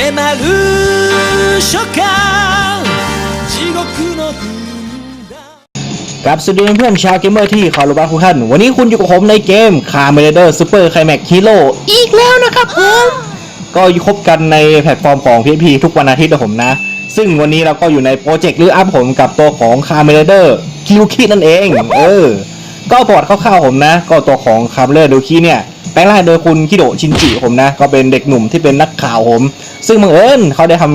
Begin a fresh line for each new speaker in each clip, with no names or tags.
迫る初夏地獄の軍団
ครับสวัสดีเพื่อนๆชาวเกมเมอร์ที่ขอรับทุกท่าน วันนี้คุณอยู่กับผมในเกม c a r m a d e r Super Climax Hero อีกแล้วนะครับผม ก็อยู่คบกันในแพลตฟอร์มของ PSP ทุกวันอาทิตย์นะผมนะ ซึ่งวันนี้เราก็อยู่ในโปรเจกต์หรืออัพผมกับตัวของ c a r m a d e r คิวคินั่นเอง เออ ก็ประวัติคร่าวๆผมนะ ก็ตัวของ c a r m a d e r ดูคิเนี่ย แปลงร่างโดยคุณคิโดชินจิผมนะ ก็เป็นเด็กหนุ่มที่เป็นนักข่าวผม ซึ่งบังเอิญเขาได้ท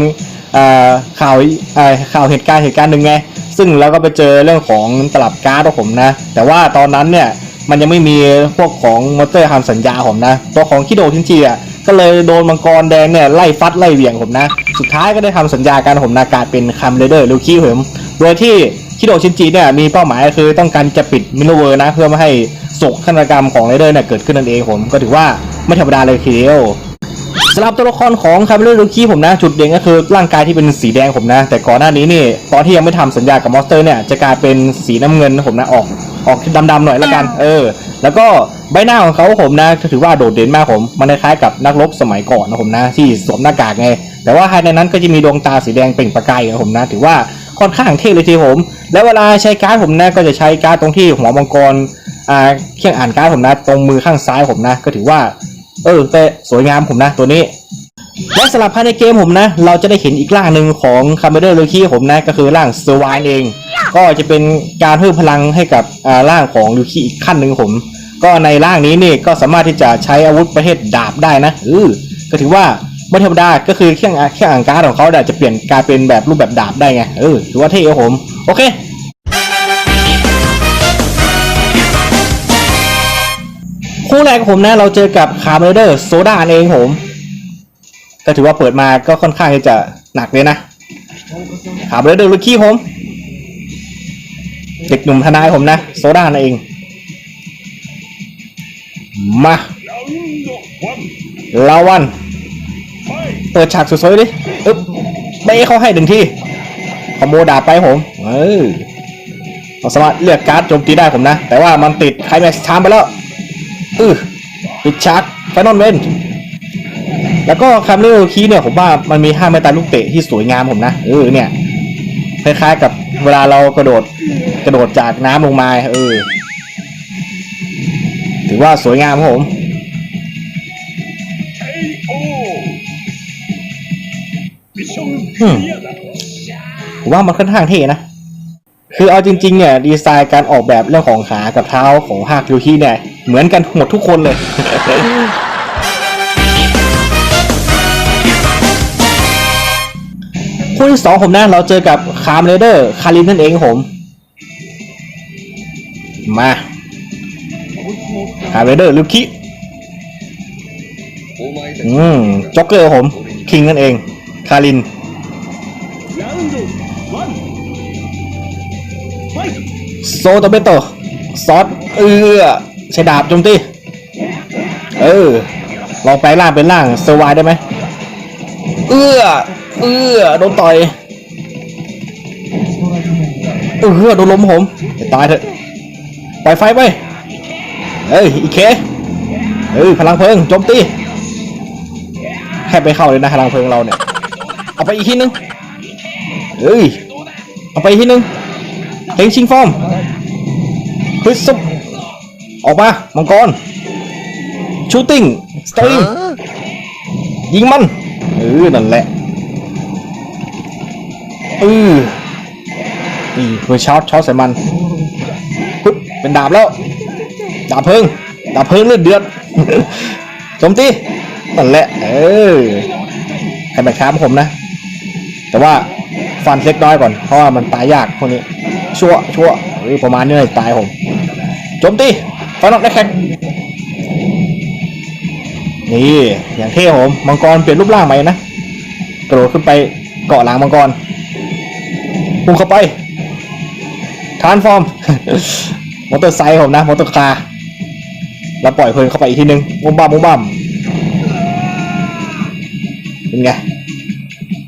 ำข่าวข่าวเหตุการณ์เหตุการณ์หนึ่งไง ซึ่งเราก็ไปเจอเรื่องของตลับการ์ดของผมนะ แต่ว่าตอนนั้นเนี่ยมันยังไม่มีพวกของมอเตอร์ทำสัญญาผมนะ ตัวของคิโดชินจิอะก็เลยโดนมังกรแดงเนี่ยไล่ฟัดไล่เหวี่ยงผมนะ สุดท้ายก็ได้ทำสัญญาการผมนะกายเป็นคัมเรเดอร์ลูคีผมโดยที่คิโดชินจิเนี่ยมีเป้าหมายคือต้องการจะปิดมิโนเวอร์นะเพื่อไม่ให้ โศกฆาตกรรมของเรเดอร์เนี่ยเกิดขึ้นนั่นเองผมก็ถือว่าไม่ธรรมดาเลยทีเดียวสำหรับตัวละครของคาร์เมลลูคีผมนะ จุดเด่นก็คือร่างกายที่เป็นสีแดงผมนะ แต่ก่อนหน้านี้นี่ตอนที่ยังไม่ทำสัญญากับมอสเตอร์เนี่ยจะกลายเป็นสีน้ำเงินผมนะออกออกดำๆหน่อยละกัน เออ แล้วก็ใบหน้าของเขาผมนะถือว่าโดดเด่นมากผม มันคล้ายกับนักรบสมัยก่อนนะผมนะ ที่สวมหน้ากากไง แต่ว่าภายในนั้นก็จะมีดวงตาสีแดงเปล่งประกายนะผมนะ ถือว่าค่อนข้างเท่เลยทีผม แล้วเวลาใช้การ์ดผมนะก็จะใช้การ์ดตรงที่หัวมังกร อ่าเครื่องอ่านการ์ดผมนะ ตรงมือข้างซ้ายผมนะ ก็ถือว่า เออแต่สวยงามผมนะ ตัวนี้และสำหรับภายในเกมผมนะ เราจะได้เห็นอีกร่างหนึ่งของคาร์เมเดอร์ลูคีผมนะ ก็คือร่างเซอร์ไวน์เอง ก็จะเป็นการเพิ่มพลังให้กับอ่าร่างของลูคีอีกขั้นหนึ่งผม ก็ในร่างนี้นี่ก็สามารถที่จะใช้อาวุธประเภทดาบได้นะเออก็ถือว่าไม่ธรรมดาก็คือเครื่องเครื่องอ่านการ์ดของเขาเนี่ยจะเปลี่ยนกลายเป็นแบบรูปแบบดาบได้ไงเออถือว่าเท่ครับผม โอเค คู่แรกผมนะ เราเจอกับคาร์เมเดอร์โซดาเองผม ก็ถือว่าเปิดมาก็ค่อนข้างจะหนักเลยนะคาร์เมเดอร์ลูกี้ผม เด็กหนุ่มทนายผมนะโซดาเอง มาลาวัน เปิดฉากสวยๆดิอึ๊บเบ้เขาให้หนึ่งที่คอมโบดาบไปผม เออเราสามารถเลือกการ์ดโจมตีได้ผมนะ แต่ว่ามันติดไคลแม็กซ์ชามไปแล้ว อือปิดฉากไฟนอลเวนแล้วก็คาร์เมลคีเนี่ยผมว่ามันมีห้าเมตาลูกเตะที่สวยงามผมนะเออเนี่ยคล้ายๆกับเวลาเรากระโดดกระโดดจากน้ำลงมาเออถือว่าสวยงามครับผมอืมผมว่ามันค่อนข้างเท่นะคือเอาจริง ๆ เนี่ย ดีไซน์การออกแบบเรื่องของขากับเท้าของภาคยูคีเนี่ย เหมือนกันหมดทุกคนเลยคู่ที่สองผมนะ เราเจอกับคาร์มเรเดอร์คารินนั่นเองผม มาคาร์มเรเดอร์ลูคิอืมจ็อกเกอร์ผม คิงนั่นเอง คาริน โซโตเบโตซอสเอือ ใช้ดาบโจมตีเออลองไปล่างเป็นล่างเซอร์ไวได้ไหมเอื้อเอื้อโดนต่อยเอื้อโดนล้มผมตายเถอะปล่อยไฟไปเอ้ยอีเคเอ้ยพลังเพลิงโจมตีแค่ไปเข้าเลยนะพลังเพลิงเราเนี่ยเอาไปอีกทีนึงเอ้ยเอาไปอีกทีนึงเพลงชิงฟอร์มคริสซุป ออกมา มังกร ชูตติ้ง สตริงยิงมัน เออ นั่นแหละเออนี่เพื่อช็อตช็อตใส่มันปึ๊บเป็นดาบแล้ว ดาบเพลิง ดาบเพลิงเลือดเดือดโจมตีนั่นแหละ เออให้มันค้ามผมนะ แต่ว่าฟันเล็กน้อยก่อน เพราะว่ามันตายยากพวกนี้ ชั่วชั่วเออประมาณนี้เลยตายผมโจมตี ฟันออกได้แข็งนี่อย่างเท่ผมมังกรเปลี่ยนรูปร่างใหม่นะกระโดดขึ้นไปเกาะหลังมังกรพุ่งเข้าไปทานฟอร์มมอเตอร์ไซค์ผมนะมอเตอร์คาร์แล้วปล่อยเพลินเข้าไปอีกทีนึงมุมบ้ามมุมบ้ามเป็นไง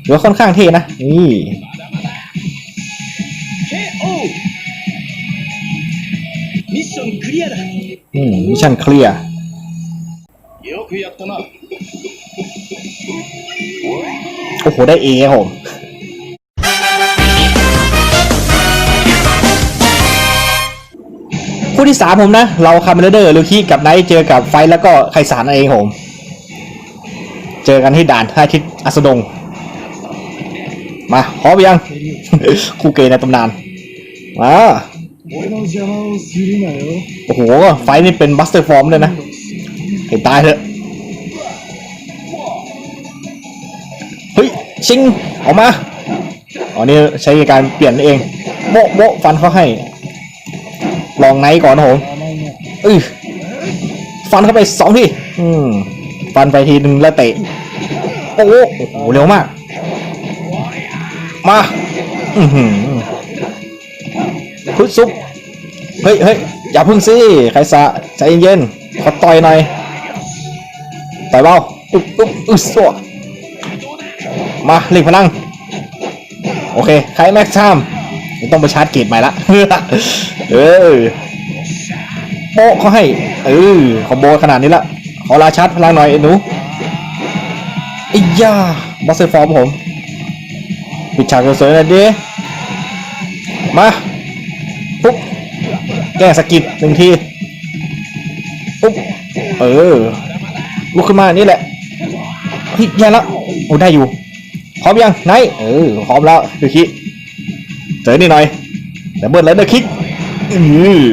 เหลือค่อนข้างเท่นะนี่ืมมิชชั่นเคลียร์โอ้โห ได้เอครัผมคู่ที่สามผมนะ เราคาร์เมเดอร์ลูคีกับไนท์เจอกับไฟแล้วก็ไคสารเองผม เจอกันที่ด่านท่าทิศอัสดง มาพร้อมยัง คู่เกย์ในตำนาน มา โอ้โห ไฟนี่เป็นบัสเตอร์ฟอร์มเลยนะ เห็นตายเถอะ เฮ้ย ชิง ออกมา อ๋อนี่ใช้การเปลี่ยนเอง โบโบฟันเขาให้ ลองไนก่อนนะผมอ้อฟันเข้าไปสองที อืม ฟันไปทีหนึ่งแล้วเตะ โอ้โห เร็วมาก มา อือหือ พุดซุปเฮ้ยเฮ้ยอย่าพึ่งสิใครสะใจเย็นๆขอต่อยหน่อยต่อยเบาอึ๊บอึ๊บอึ๊บสัวมาเล่งพลัง โอเคใครแม็กซ์ชามต้องไปชาร์จเกตใหม่ละเออโป๊ะเขาให้เออคอมโบขนาดนี้ละขอลาชาร์จพลังหน่อยไอ้หนูไอ้ย่าบอสเซอร์ฟอร์มผมปิดฉากสวยๆหน่อยดิมา แก้สกิดหนึ่งทีปุ๊บเออลุกขึ้นมานี่แหละเฮ้แย่ละวโอ้ได้อยู่พร้อมยังไหนเออพร้อมแล้วดูคิดเจอนี่หน่อยดับเบิร์ดแล้วเดอคิกอือ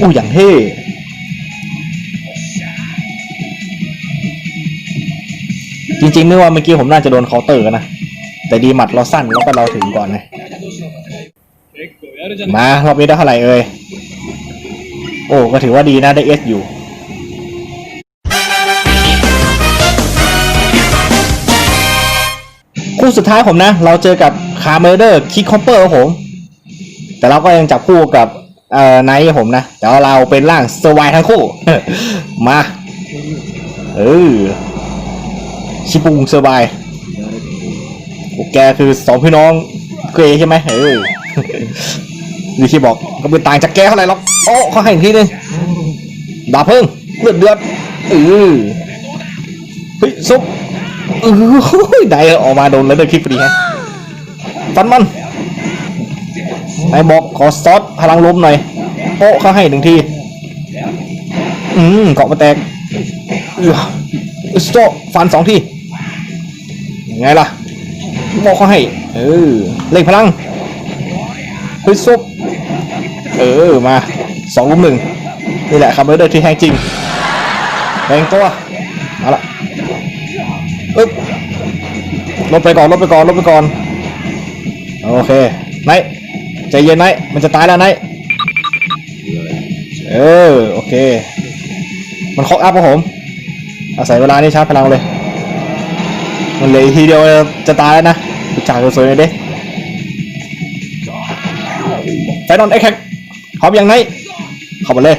อู้อย่างเท่จริงๆนึกว่าเมื่อกี้ผมน่าจะโดนเคาน์เตอร์นะ แต่ดีหมัดเราสั้นแล้วก็เราถึงก่อนไง มารอบนี้ได้เท่าไหร่เอ่ย โอ้ก็ถือว่าดีนะได้เอสอยู่ คู่สุดท้ายผมนะ เราเจอกับคาร์เมเดอร์คิกคอปเปอร์ครับผม แต่เราก็ยังจับคู่กับเอ่อไนท์ครับผมนะ แต่ว่าเราเป็นร่างสวายทั้งคู่ มา เออชิปุงเซอร์บายโอ้แกคือสองพี่น้องเกรย์ใช่ไหมเออ วิคีบอกก็เป็นต่างจากแกเท่าไหร่หรอกโอ้เขาให้อีกทีนึงดาบเพิ่งเลือดเดือดเออเฮ้ยซุปเออได้ออกมาโดนแล้วเดินคลิปดีฮะฟันมันไอ้บอกขอซอสพลังลมหน่อยโอ้เขาให้หนึ่งทีอืมเกาะมาแตกเออสโตฟันสองทีไงล่ะบอกเขาให้เออเล่งพลังเฮ้ยซุป เออมาสองลุมหนึ่งนี่แหละคาร์เบอร์เดอร์ที่แท้จริงแรงตัวเอาละอึ๊บลบไปก่อนลบไปก่อนลบไปก่อนโอเคไนท์ใจเย็นไนท์มันจะตายแล้วไนท์เออโอเค มันเคาะอัพครับผมอาศัยเวลานี่ชาร์จพลังเลย มันเหลืออีกทีเดียวจะตายแล้วนะฉากสวยๆเลยเด้ไฟนอนไอ้แขก พร้อมยังไงเข้ามาเลย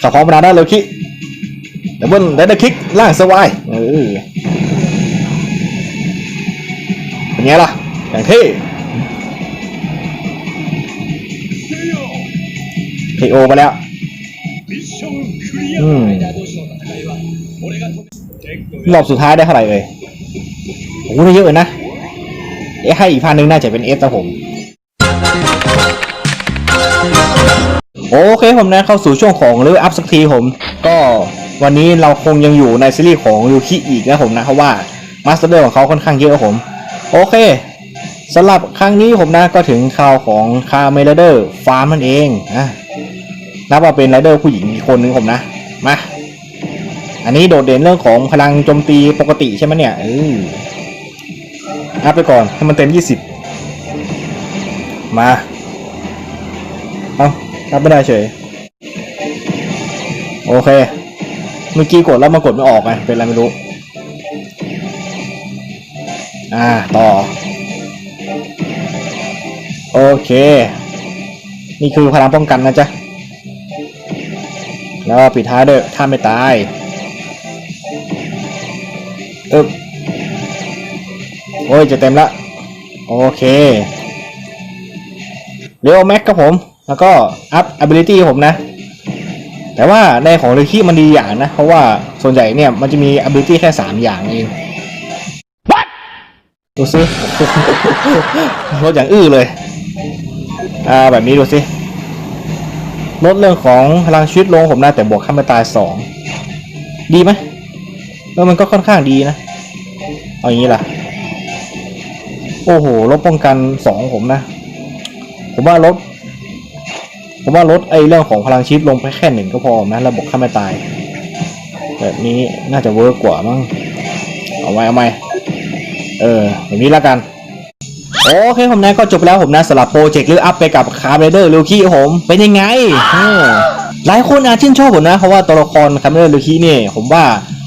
ขับพร้อมนาได้เลยคิดับเบิลได้ได้คลิกล่างสวายเออเป็นไงล่ะ อย่างที่เทโอไปแล้วรอบสุดท้ายได้เท่าไหร่เลยโอ้โได้เยอะเลยนะ เอ๊ะให้อีกพันหนึ่งน่าจะเป็นเอฟแต่ผม โอเคผมนะเข้าสู่ช่วงของเลเวลอัพสักทีผม ก็วันนี้เราคงยังอยู่ในซีรีส์ของยูคิอีกนะผมนะเพราะว่ามาสเตอร์ของเขาค่อนข้างเยอะผม โอเคสำหรับครั้งนี้ผมนะก็ถึงคราวของคาเมลเดอร์ฟาร์มนั่นเองนะนับว่าเป็นไรเดอร์ผู้หญิงอีกคนนึงผมนะมาอันนี้โดดเด่นเรื่องของพลังโจมตีปกติใช่ไหมเนี่ยเอออัพไปก่อนให้มันเต็มยี่สิบมา เอา อัพไม่ได้เฉย โอเค เมื่อกี้กดแล้วมากดไม่ออกไงเป็นอะไรไม่รู้ อ่า ต่อ โอเค นี่คือพลังป้องกันนะจ๊ะ แล้วปิดท้ายด้วยถ้าไม่ตายเอบโอ้ย จะเต็มละ โอเค เร e วแม็กครับผม แล้วก็อัพ ability ผมนะ แต่ว่าในของเรคิมันดีอย่างนะ เพราะว่าส่วนใหญ่เนี่ยมันจะมี ability แค่ 3 อย่างเองดูซิลดอย่างอื้อเลย อ่าแบบนี้ดูสิลดเรื่องของพลังชีวิตลงผมนะแต่บวกขั้นไม่ตายสองดีไหมแล้วมันก็ค่อนข้างดีนะ เอาอย่างนี้ล่ะ โอ้โหลดป้องกันสองผมนะ ผมว่าลด ผมว่าลดไอ้เรื่องของพลังชีวิตลงไปแค่หนึ่งก็พอนะระบบขั้นไม่ตาย แบบนี้น่าจะเวิร์กกว่ามั้งเอาไว้เอาไว้เออแบบนี้แล้วกันโอเคผมนะก็จบแล้วผมนะสำหรับโปรเจกต์หรืออัพไปกับคาร์เบเดอร์ลูคี้ผมเป็นยังไงหลายคนอาจชื่นชอบผมนะเพราะว่าตัวละครคาร์เบเดอร์ลูคีเนี่ยผมว่า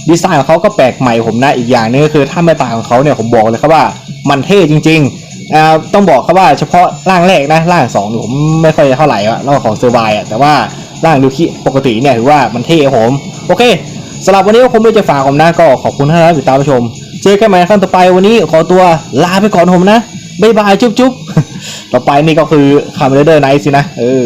ดีไซน์ของเขาก็แปลกใหม่ผมนะอีกอย่างหนึงก็คือถ้าไม่ตายของเขาเนี่ยผมบอกเลยครับว่ามันเท่จริง ๆ อ่าต้องบอกครับว่าเฉพาะร่างแรกนะร่างสองผมไม่ค่อยเท่าไหร่อะร่างของเซอร์ไวอะแต่ว่าร่างดูคีปกติเนี่ยถือว่ามันเท่ครับผมโอเคสำหรับวันนี้ผมไม่จะฝากผมนะก็ขอบคุณท่านที่ติดตามชม เจอกันใหม่ครั้งต่อไปวันนี้ขอตัวลาไปก่อนผมนะบ๊ายบายจุ๊บจุ๊บต่อไปนี่ก็คือคาร์เมเดอร์ไนท์สินะเออ